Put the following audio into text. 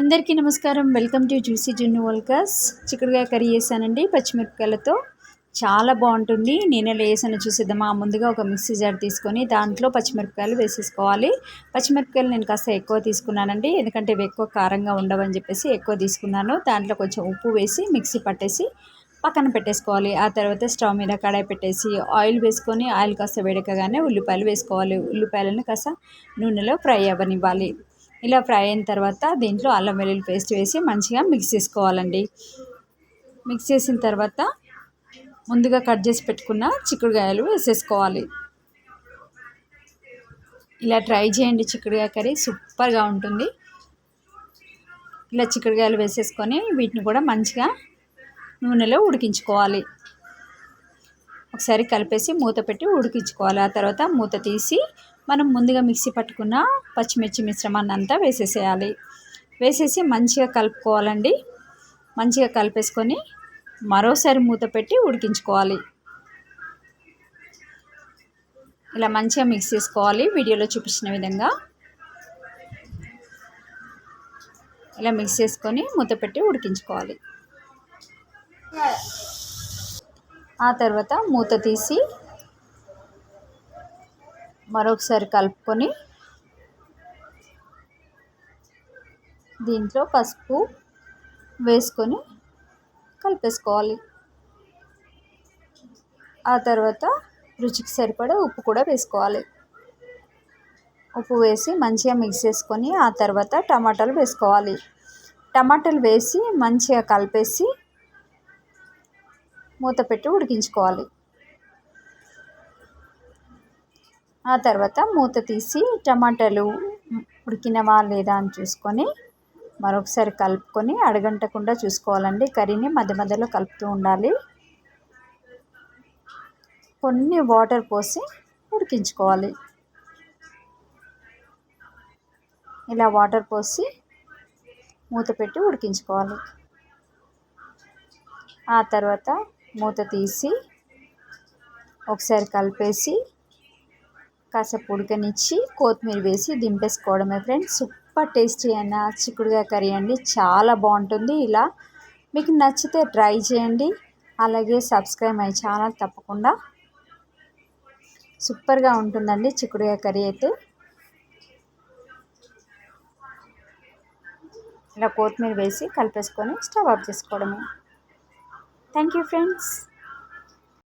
అందరికీ నమస్కారం. Welcome to juicy జున్ను వల్కస్ చిక్కుడుగా కర్రీ చేశానండి పచ్చిమిరపకాయలతో. చాలా బాగుంటుంది. నేను వేసాను చూసేద్దామా? ముందుగా ఒక మిక్సీ జార్ తీసుకొని దాంట్లో పచ్చిమిరపకాయలు వేసేసుకోవాలి. పచ్చిమిరపకాయలు నేను కాస్త ఎక్కువ తీసుకున్నానండి. ఎందుకంటే ఇవి ఎక్కువ కారంగా ఉండవని చెప్పేసి ఎక్కువ తీసుకున్నాను. దాంట్లో కొంచెం ఉప్పు వేసి మిక్సీ పట్టేసి పక్కన పెట్టేసుకోవాలి. ఆ తర్వాత స్టవ్ మీద కడాయి పెట్టేసి ఆయిల్ వేసుకొని ఆయిల్ కాస్త వేడకగానే ఉల్లిపాయలు వేసుకోవాలి. ఉల్లిపాయలను కాస్త నూనెలో ఫ్రై అవ్వనివ్వాలి. ఇలా ఫ్రై అయిన తర్వాత దీంట్లో అల్లం వెల్లుల్లి పేస్ట్ వేసి మంచిగా మిక్స్ చేసుకోవాలండి. మిక్స్ చేసిన తర్వాత ముందుగా కట్ చేసి పెట్టుకున్న చిక్కుడుకాయలు వేసేసుకోవాలి. ఇలా ట్రై చేయండి చిక్కుడుకాయ కర్రీ సూపర్గా ఉంటుంది. ఇలా చిక్కుడుకాయలు వేసేసుకొని వీటిని కూడా మంచిగా నూనెలో ఉడికించుకోవాలి. ఒకసారి కలిపేసి మూత పెట్టి ఉడికించుకోవాలి. ఆ తర్వాత మూత తీసి మనం ముందుగా మిక్సీ పట్టుకున్న పచ్చిమిర్చి మిశ్రమాన్ని అంతా వేసేసేయాలి. వేసేసి మంచిగా కలుపుకోవాలండి. మంచిగా కలిపేసుకొని మరోసారి మూత పెట్టి ఉడికించుకోవాలి. ఇలా మంచిగా మిక్స్ చేసుకోవాలి. వీడియోలో చూపించిన విధంగా. ఇలా మిక్స్ చేసుకొని మూత పెట్టి ఉడికించుకోవాలి. ఆ తర్వాత మూత తీసి మరొకసారి కలుపుకొని దీంట్లో పసుపు వేసుకొని కలిపేసుకోవాలి. ఆ తర్వాత రుచికి సరిపడే ఉప్పు కూడా వేసుకోవాలి. ఉప్పు వేసి మంచిగా మిక్స్ చేసుకొని ఆ తర్వాత టమాటాలు వేసుకోవాలి. టమాటాలు వేసి మంచిగా కలిపేసి మూత పెట్టి ఉడికించుకోవాలి. ఆ తర్వాత మూత తీసి టమాటాలు ఉడికినవా లేదా అని చూసుకొని మరొకసారి కలుపుకొని అడగంటకుండా చూసుకోవాలండి. కర్రీని మధ్య మధ్యలో కలుపుతూ ఉండాలి. కొన్ని వాటర్ పోసి ఉడికించుకోవాలి. ఇలా వాటర్ పోసి మూత పెట్టి ఉడికించుకోవాలి. ఆ తర్వాత మూత తీసి ఒకసారి కలిపేసి కాసేపు ఉడకనిచ్చి కొత్తిమీర వేసి దింపేసుకోవడమే ఫ్రెండ్స్. సూపర్ టేస్టీ అయిన చిక్కుడుగా కర్రీ అండి. చాలా బాగుంటుంది. ఇలా మీకు నచ్చితే ట్రై చేయండి. అలాగే సబ్స్క్రైబ్ అయ్యి ఛానల్ తప్పకుండా. సూపర్గా ఉంటుందండి చిక్కుడుగా కర్రీ అయితే. ఇలా కొత్తిమీర వేసి కలిపేసుకొని స్టవ్ ఆఫ్ చేసుకోవడమే. Thank you friends.